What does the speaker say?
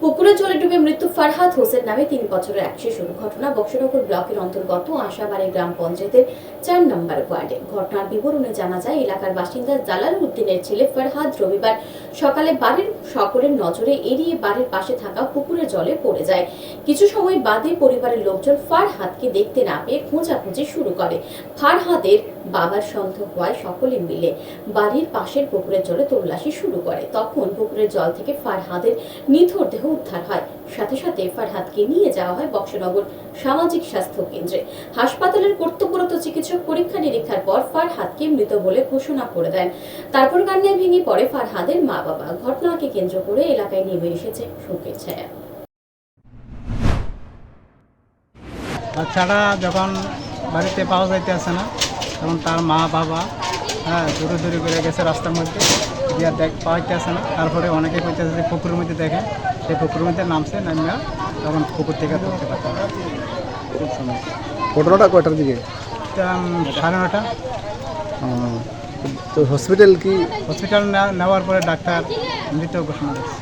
পুকুরে জলে ডুবে মৃত্যু ফারহাদ হোসেন নামে তিন বছরের এক শিশুর ঘটনা বক্সনগর ব্লকের অন্তর্গত আশাবাড়ি গ্রাম পঞ্চায়েতের চার নম্বর ওয়ার্ডে। ঘটনার বিবরণে জানা যায়, এলাকার বাসিন্দা জালাল উদ্দিনের ছেলে ফারহাদ রবিবার সকালে বাড়ির সকলের নজরে এড়িয়ে বাড়ির পাশে থাকা পুকুরের জলে পড়ে যায়। কিছু সময় বাদে পরিবারের লোকজন ফারহাদকে দেখতে না পেয়ে খোঁজাখুঁজি শুরু করে। ফারহাদের বাবার সন্দেহ হওয়ায় সকলে মিলে বাড়ির পাশের পুকুরের জলে তল্লাশি শুরু করে। তখন পুকুরের জল থেকে ফারহাদের নিথর দেহ উদ্ধার হয়। সাথে সাথে ফারহাদকে নিয়ে যাওয়া হয় বক্সনগর সামাজিক স্বাস্থ্য কেন্দ্রে। হাসপাতালের কর্তব্যরত চিকিৎসক পরীক্ষা নিরীক্ষার পর ফারহাদকে মৃত বলে ঘোষণা করে দেন। তারপর কান্নায় ভেঙে পড়ে ফারহাদের মা বাবা ঘটনাকে কেন্দ্র করে এলাকায় নেমে এসেছে শোকের ছায়া। বাচ্চাটা যখন বাড়িতে পাওয়া যাইতে আসে না তখন তার মা বাবা হ্যাঁ দূরে দূরে করে গেছে রাস্তার মধ্যে গিয়া দেখ পাওয়াইতে আসে না তারপরে অনেকে কইতেছে যে পুকুরের মধ্যে দেখে সেই পুকুরের মধ্যে নামছে নামিয়া তখন পুকুর থেকে ধরতে পারছে না খুব সমস্যা ঘটনাটা কয়টার দিকে তা, উম, সাড়ে নটা আহ, তো হসপিটাল কি হসপিটাল নেওয়ার পরে ডাক্তার মৃত ঘোষণা দিচ্ছে